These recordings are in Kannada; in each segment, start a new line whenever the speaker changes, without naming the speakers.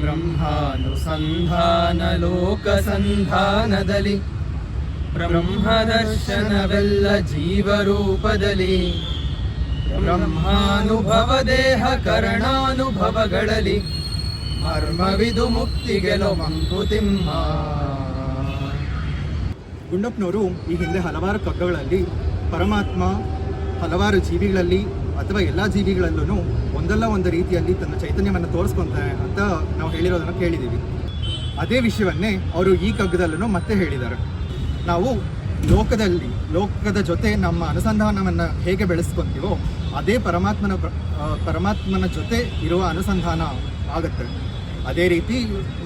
ಬ್ರಹ್ಮಾನುಸಂಧಾನ ಲೋಕ ಸಂಧಾನದಲ್ಲಿ ಬ್ರಹ್ಮದರ್ಶನವೆಲ್ಲ ಜೀವರೂಪದಲ್ಲಿ ಬ್ರಹ್ಮಾನುಭವ ದೇಹ ಕರಣಾನುಭವಗಳಲ್ಲಿ ಮರ್ಮವಿದು ಮುಕ್ತಿಗೆಲೋ ಮಂಕುತಿಮ್ಮ
ಗುಂಡಪ್ಪನವರು ಈ ಹಿಂದೆ ಹಲವಾರು ಕಗ್ಗಗಳಲ್ಲಿ ಪರಮಾತ್ಮ, ಹಲವಾರು ಜೀವಿಗಳಲ್ಲಿ ಅಥವಾ ಎಲ್ಲ ಜೀವಿಗಳಲ್ಲೂ ಒಂದಲ್ಲ ಒಂದು ರೀತಿಯಲ್ಲಿ ತನ್ನ ಚೈತನ್ಯವನ್ನು ತೋರಿಸ್ಕೊತಾರೆ ಅಂತ ನಾವು ಹೇಳಿರೋದನ್ನು ಕೇಳಿದ್ದೀವಿ ಅದೇ ವಿಷಯವನ್ನೇ ಅವರು ಈ ಕಗ್ಗದಲ್ಲೂ ಮತ್ತೆ ಹೇಳಿದ್ದಾರೆ. ನಾವು ಲೋಕದಲ್ಲಿ, ಲೋಕದ ಜೊತೆ ನಮ್ಮ ಅನುಸಂಧಾನವನ್ನು ಹೇಗೆ ಬೆಳೆಸ್ಕೊಂತೀವೋ ಅದೇ ಪರಮಾತ್ಮನ ಪರಮಾತ್ಮನ ಜೊತೆ ಇರುವ ಅನುಸಂಧಾನ ಆಗುತ್ತೆ. ಅದೇ ರೀತಿ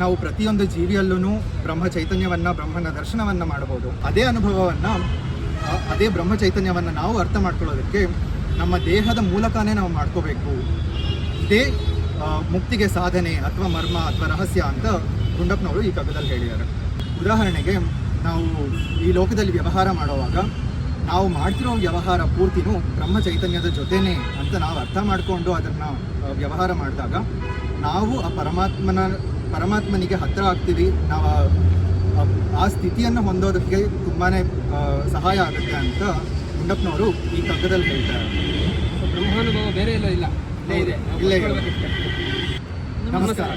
ನಾವು ಪ್ರತಿಯೊಂದು ಜೀವಿಯಲ್ಲೂ ಬ್ರಹ್ಮ ಚೈತನ್ಯವನ್ನು, ಬ್ರಹ್ಮನ ದರ್ಶನವನ್ನು ಮಾಡಬಹುದು. ಅದೇ ಅನುಭವವನ್ನು ಅದೇ ಬ್ರಹ್ಮ ಚೈತನ್ಯವನ್ನು ನಾವು ಅರ್ಥ ಮಾಡ್ಕೊಳ್ಳೋದಕ್ಕೆ ನಮ್ಮ ದೇಹದ ಮೂಲಕನೇ ನಾವು ಮಾಡ್ಕೋಬೇಕು. ಇದೇ ಮುಕ್ತಿಗೆ ಸಾಧನೆ ಅಥವಾ ಮರ್ಮ ಅಥವಾ ರಹಸ್ಯ ಅಂತ ಗುಂಡಪ್ಪನವರು ಈ ಕಗ್ಗದಲ್ಲಿ ಹೇಳಿದ್ದಾರೆ. ಉದಾಹರಣೆಗೆ, ನಾವು ಈ ಲೋಕದಲ್ಲಿ ವ್ಯವಹಾರ ಮಾಡುವಾಗ, ನಾವು ಮಾಡ್ತಿರೋ ವ್ಯವಹಾರ ಪೂರ್ತಿನೂ ಬ್ರಹ್ಮ ಚೈತನ್ಯದ ಜೊತೆನೇ ಅಂತ ನಾವು ಅರ್ಥ ಮಾಡಿಕೊಂಡು ಅದನ್ನು ವ್ಯವಹಾರ ಮಾಡಿದಾಗ, ನಾವು ಆ ಪರಮಾತ್ಮನ, ಪರಮಾತ್ಮನಿಗೆ ಹತ್ತಿರ ಆಗ್ತೀವಿ. ನಾವು ಆ ಸ್ಥಿತಿಯನ್ನು ಹೊಂದೋದಕ್ಕೆ ತುಂಬಾ ಸಹಾಯ ಆಗುತ್ತೆ ಅಂತ ಗುಂಡಪ್ಪನವರು ಈ ಕಗ್ಗದಲ್ಲಿ ಹೇಳ್ತಾರೆ.
ಬ್ರಹ್ಮಾನುಭವ ಬೇರೆ ಎಲ್ಲ ಇಲ್ಲ. ಇಲ್ಲೇ ಇದೆ.
ಇಲ್ಲೇ ನಮಸ್ಕಾರ.